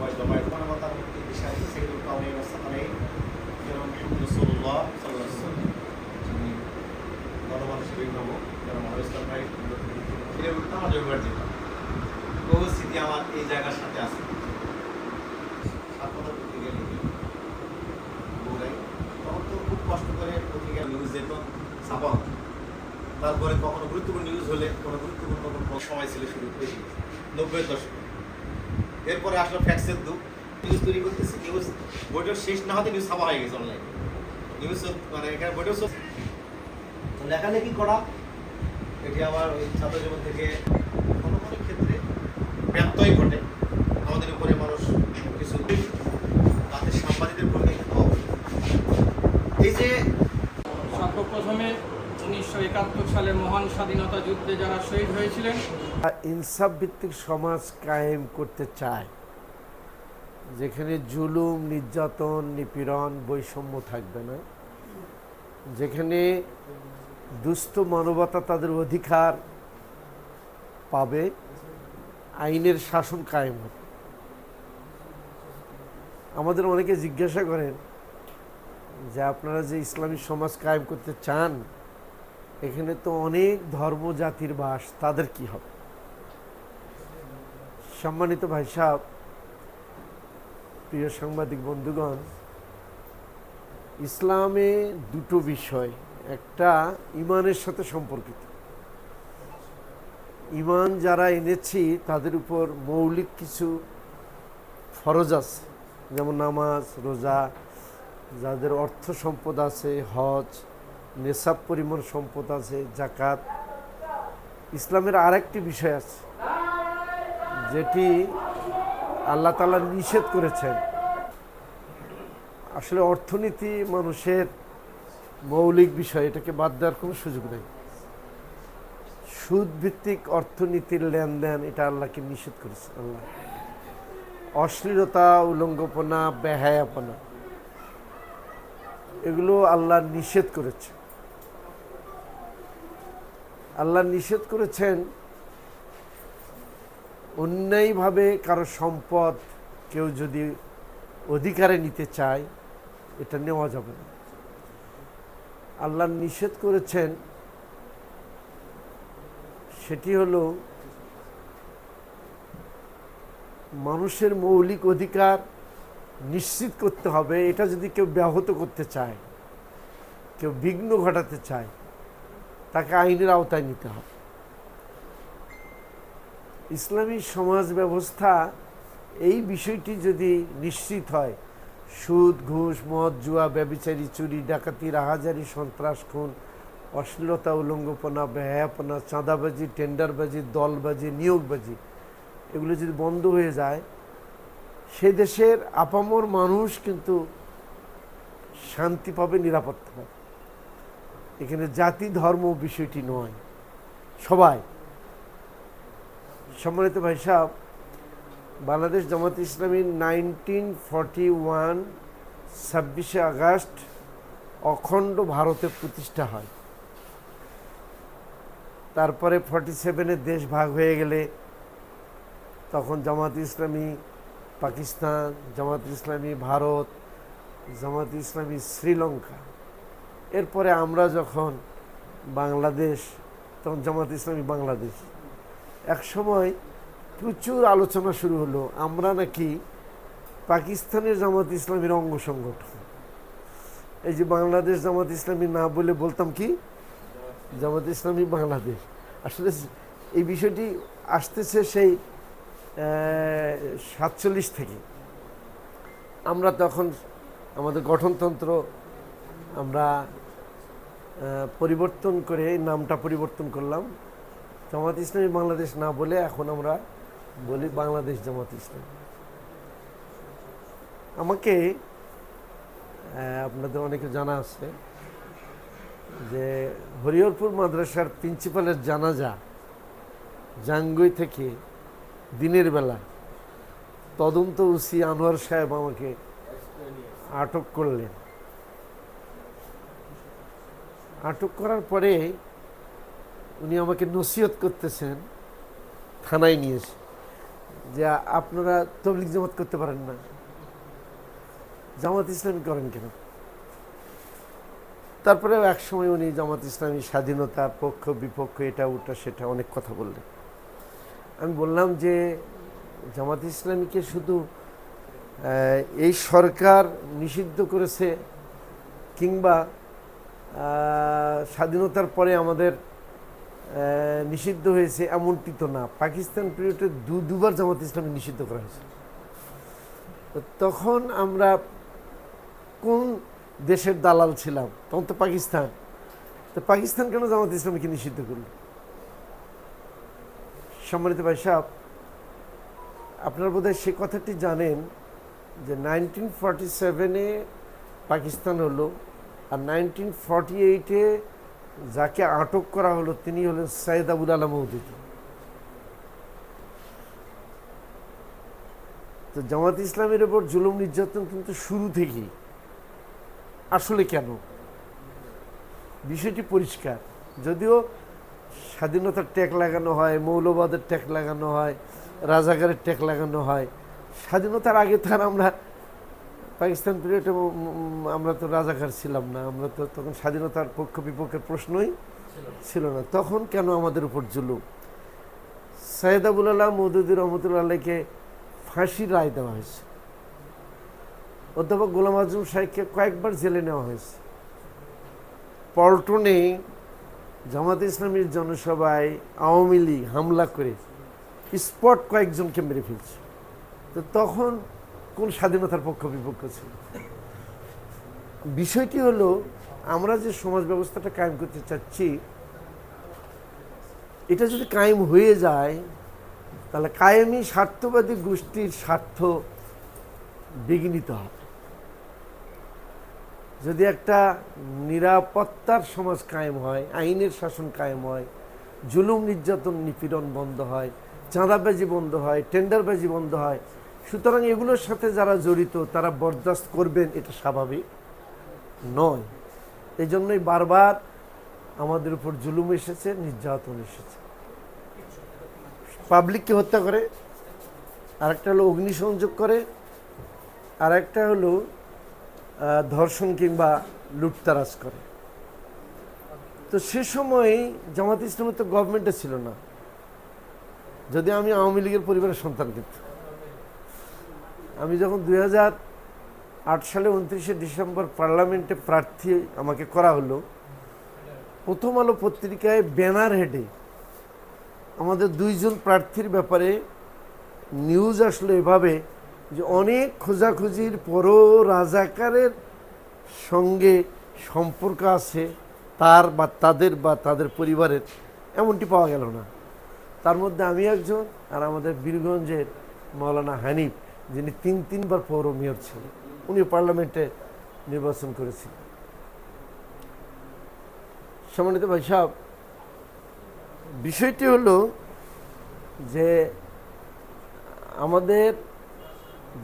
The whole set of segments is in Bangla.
সবাই জমায়েত মানবতার মুক্তি দিশায় সেগুলো কাউনে সাকালে যেন রসুল্লাহ সাল্লাম যিনি ধন্যবাদ হিসেবে পাবো যেন মানব ইসলাম ভাই ফিরে উঠতে আমার জমিবার যেত স্মৃতি আমার এই জায়গার সাথে আছে। সাতপথা পত্রিকা লিখে। বলাই তখন তো খুব কষ্ট করে পত্রিকা নিউজ যেত, ছাপা তারপরে কখনো গুরুত্বপূর্ণ নিউজ হলে কোনো গুরুত্বপূর্ণ কোনো সময় ছিল শুরু, বেশি। নব্বই দশক। এরপরে আসলো ফ্যাক্সের যুগ নিউজ তৈরি করতেছি নিউজ বইটার শেষ না হতে নিউজ ছাপা হয়ে গেছে অনলাইনে নিউজ মানে এখানে। তো লেখালেখি করা, এটি আমার ওই ছাত্র জীবন থেকে কোনো কোনো ক্ষেত্রে ব্যত্যয় ঘটে। আমাদের উপরে মানুষ কিছু তাদের সাংবাদিকদের ভূমিকা এই যে সর্বপ্রথমে উনিশশো একাত্তর সালে মহান স্বাধীনতা যুদ্ধে যারা শহীদ হয়েছিলেন ইনসাফ ভিত্তিক সমাজ কায়েম করতে চায়, যেখানে জুলুম, নির্যাতন, নিপীড়ন বৈষম্য থাকবে না, যেখানে দুস্থ মানবতা তাদের অধিকার পাবে, আইনের শাসন কায়েম হবে। আমাদের অনেকে জিজ্ঞাসা করেন যে আপনারা যে ইসলামী সমাজ কায়েম করতে চান এখানে তো অনেক ধর্ম জাতির বাস, তাদের কি হবে? সম্মানিত ভাই সাহেব, প্রিয় সাংবাদিক বন্ধুগণ, ইসলামে দুটো বিষয়, একটা ইমানের সাথে সম্পর্কিত। ইমান যারা এনেছি, তাদের উপর মৌলিক কিছু ফরজ আছে, যেমন নামাজ, রোজা, যাদের অর্থ সম্পদ আছে, হজ নেশাব পরিমাণ সম্পদ আছে জাকাত ইসলামের আরেকটি বিষয় আছে, যেটি আল্লাহ তালা নিষেধ করেছেন। আসলে অর্থনীতি মানুষের মৌলিক বিষয়, এটাকে বাদ দেওয়ার কোনো সুযোগ নেই। সুদ ভিত্তিক অর্থনীতির লেনদেন, এটা আল্লাহকে নিষেধ করেছে, আল্লাহ। অশ্লীলতা, উলঙ্গপনা, বেহায়াপনা, এগুলো আল্লাহ নিষেধ করেছে। আল্লাহ নিষেধ করেছেন, অন্যায়ভাবে কারও সম্পদ কেউ যদি অধিকারে নিতে চায়, এটা নেওয়া যাবে না। আল্লাহ নিষেধ করেছেন, সেটি হলো মানুষের মৌলিক অধিকার নিশ্চিত করতে হবে, এটা যদি কেউ ব্যাহত করতে চায়, কেউ বিঘ্ন ঘটাতে চায় তাকে আইনের আওতায় নিতে হবে। ইসলামী সমাজ ব্যবস্থা এই বিষয়টি যদি নিশ্চিত হয়, সুদ, ঘুষ, মদ, জুয়া, ব্যবিচারী, চুরি, ডাকাতি, রাহাজারি, সন্ত্রাস, খুন, অশ্লীলতা, উলঙ্গপনা ব্যয়াপনা চাঁদাবাজি, টেন্ডারবাজি, দলবাজি, নিয়োগবাজি, এগুলো যদি বন্ধ হয়ে যায়, সে দেশের আপামর মানুষ কিন্তু শান্তি পাবে, নিরাপত্তা পাবে। এখানে জাতি, ধর্ম বিষয়টি নয়। সবাই। সম্মানিত ভাই সাহেব, Bangladesh Jamaat Islami nineteen forty one ছাব্বিশে আগস্ট অখণ্ড ভারতে প্রতিষ্ঠা হয়। তারপরে ফর্টি সেভেনে দেশ ভাগ হয়ে গেলে তখন জামাত ইসলামী পাকিস্তান, জামাত ইসলামী ভারত, জামাত ইসলামী শ্রীলঙ্কা এরপরে আমরা যখন বাংলাদেশ, তখন জামাত ইসলামী বাংলাদেশ। এক সময় প্রচুর আলোচনা শুরু হলো, আমরা নাকি পাকিস্তানের জামাত ইসলামীর অঙ্গ সংগঠন। এই যে বাংলাদেশ জামাত ইসলামী না বলে বলতাম কি? জামাত ইসলামী বাংলাদেশ। আসলে এই বিষয়টি আসতেছে সেই সাতচল্লিশ থেকে। আমরা তখন আমাদের গঠনতন্ত্র আমরা পরিবর্তন করে নামটা পরিবর্তন করলাম। জামাত ইসলামী বাংলাদেশ না বলে এখন আমরা বলি বাংলাদেশ জামাত ইসলাম। আমাকে আপনাদের অনেকে জানা আছে যে হরিহরপুর মাদ্রাসার প্রিন্সিপালের জানাজা জাঙ্গুই থেকে দিনের বেলা তদন্ত উসি আনোয়ার সাহেব আমাকে আটক করলেন। আটক করার পরে উনি আমাকে নসিহত করতেছেন, থানায় নিয়েছে যে আপনারা তবলিক জামাত করতে পারেন না। জামাত ইসলামী করেন কেন? তারপরেও একসময় উনি জামাত ইসলামী স্বাধীনতা পক্ষ, বিপক্ষ, এটা, ওটা, সেটা অনেক কথা বললেন। আমি বললাম যে জামাত ইসলামীকে শুধু এই সরকার নিষিদ্ধ করেছে কিংবা স্বাধীনতার পরে আমাদের নিষিদ্ধ হয়েছে এমনটি তো না। পাকিস্তান পিরিয়ডে দু, দুবার জামাত ইসলামী নিষিদ্ধ করা হয়েছে। তখন আমরা কোন দেশের দালাল ছিলাম? তখন তো পাকিস্তান। তো পাকিস্তান কেন জামাত ইসলামীকে নিষিদ্ধ করল? সম্মানিত ভাই সাহেব, আপনার বোধহয় সে কথাটি জানেন যে নাইনটিন ফর্টি সেভেনে পাকিস্তান হলো আর নাইনটিন ফর্টি এইটে যাকে আটক করা হলো, তিনি হলেন সাইদ আবুল আলম মৌদুদি তো জামাত ইসলামের ওপর জুলুম নির্যাতন কিন্তু শুরু থেকেই। আসলে কেন? বিষয়টি পরিষ্কার। যদিও স্বাধীনতার ট্যাগ লাগানো হয়, মৌলবাদের ট্যাগ লাগানো হয় রাজাগারের ট্যাগ লাগানো হয়, স্বাধীনতার আগে তার আমরা পাকিস্তান পিরিয়ডে আমরা তো রাজাকার ছিলাম না, আমরা তো তখন স্বাধীনতার পক্ষ বিপক্ষের প্রশ্নই ছিল না। তখন কেন আমাদের উপর জুলুম? সৈয়দ আবুল আল্লাহ মৌদুদি রহমতুল্লাহ আল্লাহকে ফাঁসির রায় দেওয়া হয়েছে অধ্যাপক গোলাম আজম সাহেবকে কয়েকবার জেলে নেওয়া হয়েছে। পল্টনে জামাত ইসলামীর জনসভায় আওয়ামী লীগ হামলা করে স্পট কয়েকজনকে মেরে ফেলছে। তো তখন কোন স্বাধীনতার পক্ষ বিপক্ষ ছিল? বিষয়টি হলো, আমরা যে সমাজ ব্যবস্থাটা কায়েম করতে চাচ্ছি, এটা যদি কায়েম হয়ে যায়, তাহলে কায়েমি স্বার্থবাদী গোষ্ঠীর স্বার্থ বিঘ্নিত হবে। যদি একটা নিরাপত্তার সমাজ কায়েম হয়, আইনের শাসন কায়েম হয়, জুলুম, নির্যাতন, নিপীড়ন বন্ধ হয়, চাঁদাবাজি বন্ধ হয়, টেন্ডারবাজি বন্ধ হয় সুতরাং এগুলোর সাথে যারা জড়িত, তারা বরদাস্ত করবেন, এটা স্বাভাবিক নয়। এই জন্যই বারবার আমাদের উপর জুলুম এসেছে, নির্যাতন এসেছে। পাবলিককে হত্যা করে? আরেকটা হলো অগ্নিসংযোগ করে আর একটা হলো ধর্ষণ কিংবা লুটতারাজ করে। তো সে সময় জামাত ইসলামের তো গভর্নমেন্টে ছিল না। যদি আমি আওয়ামী লীগের পরিবারের সন্তান কিন্তু আমি যখন দুই আট সালে উনত্রিশে ডিসেম্বর পার্লামেন্টে প্রার্থী আমাকে করা হলো, প্রথম আলো পত্রিকায় ব্যানার হেডে আমাদের দুইজন প্রার্থীর ব্যাপারে নিউজ আসলো এভাবে যে অনেক খোঁজাখুঁজির পরও রাজাকারের সঙ্গে সম্পর্ক আছে, তার বা তাদের বা তাদের পরিবারের, এমনটি পাওয়া গেল না। তার মধ্যে আমি একজন আর আমাদের বীরগঞ্জের মৌলানা হানিফ। যিনি তিন, তিনবার পৌর মেয়র ছিলেন উনি পার্লামেন্টে নির্বাচন করেছিলেন। সম্মানিত ভাই সাহেব, বিষয়টি হলো যে আমাদের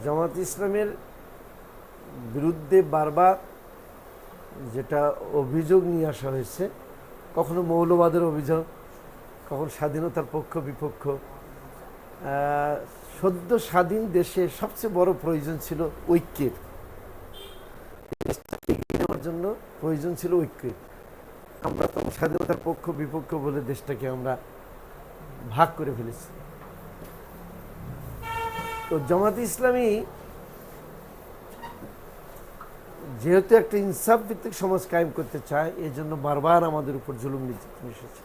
জামাত ইসলামের বিরুদ্ধে বারবার যেটা অভিযোগ নিয়ে আসা হয়েছে, কখনো মৌলবাদের অভিযোগ, কখন স্বাধীনতার পক্ষ বিপক্ষ সদ্য স্বাধীন দেশে সবচেয়ে বড় প্রয়োজন ছিল ঐক্যের। জন্য প্রয়োজন ছিল ঐক্যের। আমরা তো স্বাধীনতার পক্ষ, বিপক্ষ বলে দেশটাকে আমরা ভাগ করে ফেলেছি। তো জামাত ইসলামী যেহেতু একটা ইনসাফ ভিত্তিক সমাজ কায়েম করতে চায় এই জন্য বারবার আমাদের উপর জুলুম নির্যাতন এসেছে।